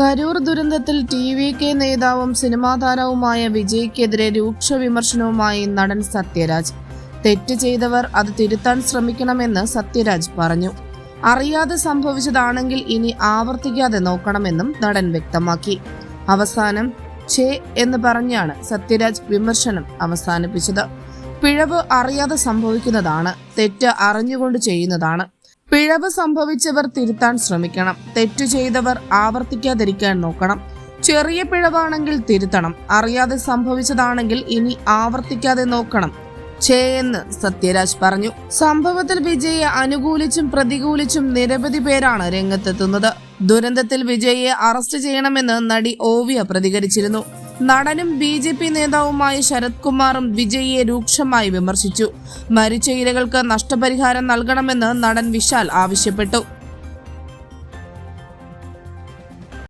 കരൂർ ദുരന്തത്തിൽ T V K നേതാവും സിനിമാ താരവുമായ വിജയ്ക്കെതിരെ രൂക്ഷ വിമർശനവുമായി നടൻ സത്യരാജ്. തെറ്റ് ചെയ്തവർ അത് തിരുത്താൻ ശ്രമിക്കണമെന്ന് സത്യരാജ് പറഞ്ഞു. അറിയാതെ സംഭവിച്ചതാണെങ്കിൽ ഇനി ആവർത്തിക്കാതെ നോക്കണമെന്നും നടൻ വ്യക്തമാക്കി. അവസാനം ഛേ എന്ന് പറഞ്ഞാണ് സത്യരാജ് വിമർശനം അവസാനിപ്പിച്ചത്. പിഴവ് അറിയാതെ സംഭവിക്കുന്നതാണ് തെറ്റ് അറിഞ്ഞുകൊണ്ട് ചെയ്യുന്നതാണ്. പിഴവ് സംഭവിച്ചവർ തിരുത്താൻ ശ്രമിക്കണം. തെറ്റു ചെയ്തവർ ആവർത്തിക്കാതിരിക്കാൻ നോക്കണം. ചെറിയ പിഴവാണെങ്കിൽ തിരുത്തണം. അറിയാതെ സംഭവിച്ചതാണെങ്കിൽ ഇനി ആവർത്തിക്കാതെ നോക്കണം. ചേയെന്ന് സത്യരാജ് പറഞ്ഞു. സംഭവത്തിൽ വിജയെ അനുകൂലിച്ചും പ്രതികൂലിച്ചും നിരവധി പേരാണ് രംഗത്തെത്തുന്നത്. ദുരന്തത്തിൽ വിജയെ അറസ്റ്റ് ചെയ്യണമെന്ന് നടി ഓവിയ പ്രതികരിച്ചിരുന്നു. നടനും ബി ജെ പി നേതാവുമായ ശരത് കുമാറും വിജയിയെ രൂക്ഷമായി വിമർശിച്ചു. മരിച്ച ഇരകൾക്ക് നഷ്ടപരിഹാരം നൽകണമെന്ന് നടൻ വിശാൽ ആവശ്യപ്പെട്ടു.